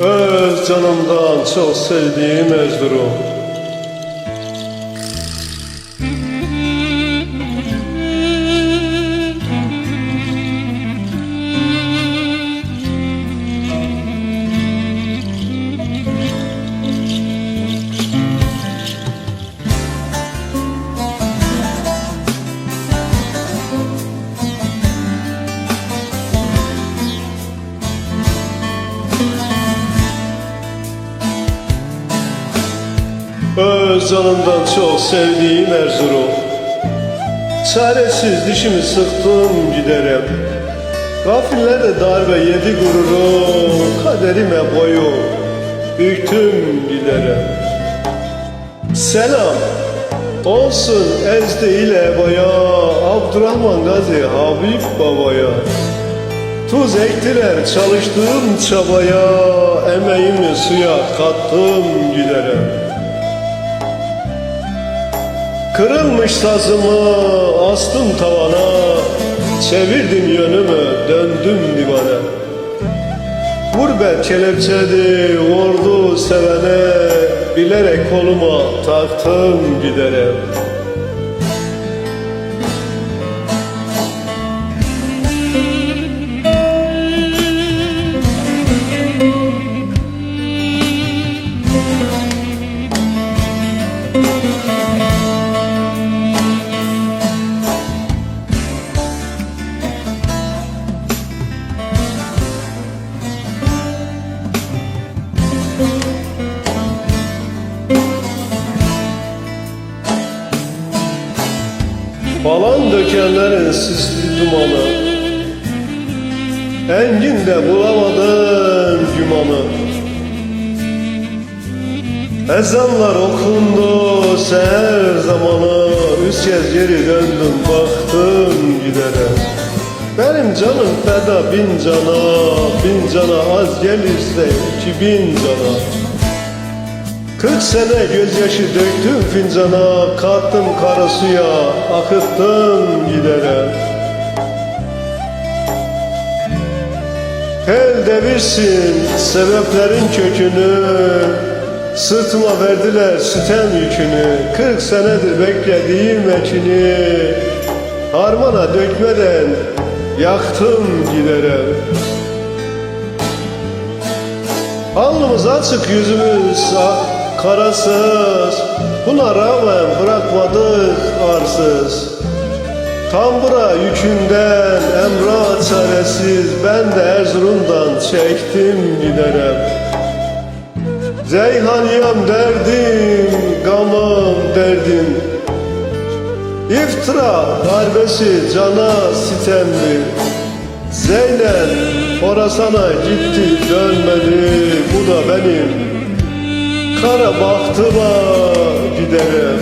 Öz canımdan çok sevdiğim Erzurum Öz canımdan çok sevdiğim Erzurum. Çaresiz dişimi sıktım giderim Gafillerde darbe yedi gururum. Kaderime boyu büktüm giderim Selam olsun ezdi ile boya Abdurrahman Gazi Habib babaya. Tuz ektiler çalıştığım çabaya. Emeğimi suya kattım giderim Kırılmış sazımı astım tavana Çevirdim yönümü döndüm divane Gurbet kelepçedi vurdu sevene Bilerek koluma taktım giderim Falan dökenlerin sisli dumanı. Engin de bulamadım gümanı. Ezanlar okundu seher zamanı. Üç kez geri döndüm baktım gidere Benim canım feda bin cana Bin cana. Az gelirse iki bin cana Kırk sene gözyaşı döktüm fincana Kattım kara suya akıttım gidere. El devirsin sebeplerin kökünü Sırtıma verdiler sitem yükünü. Kırk senedir beklediğim ekini Harmana dökmeden yaktım giderim Alnımız açık yüzümüz a- karasız Buna rağmen bırakmadık arsız. Tambura yükünden emrah çaresiz Ben de Erzurum'dan çektim giderem. Zeyhaniyam derdim, gamım derdim. İftira darbesi cana sitemdi. Zeynep Horasan'a gitti dönmedi Bu da benim kara bahtıma giderim.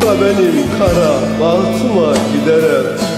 Bu da benim kara bahtıma giderim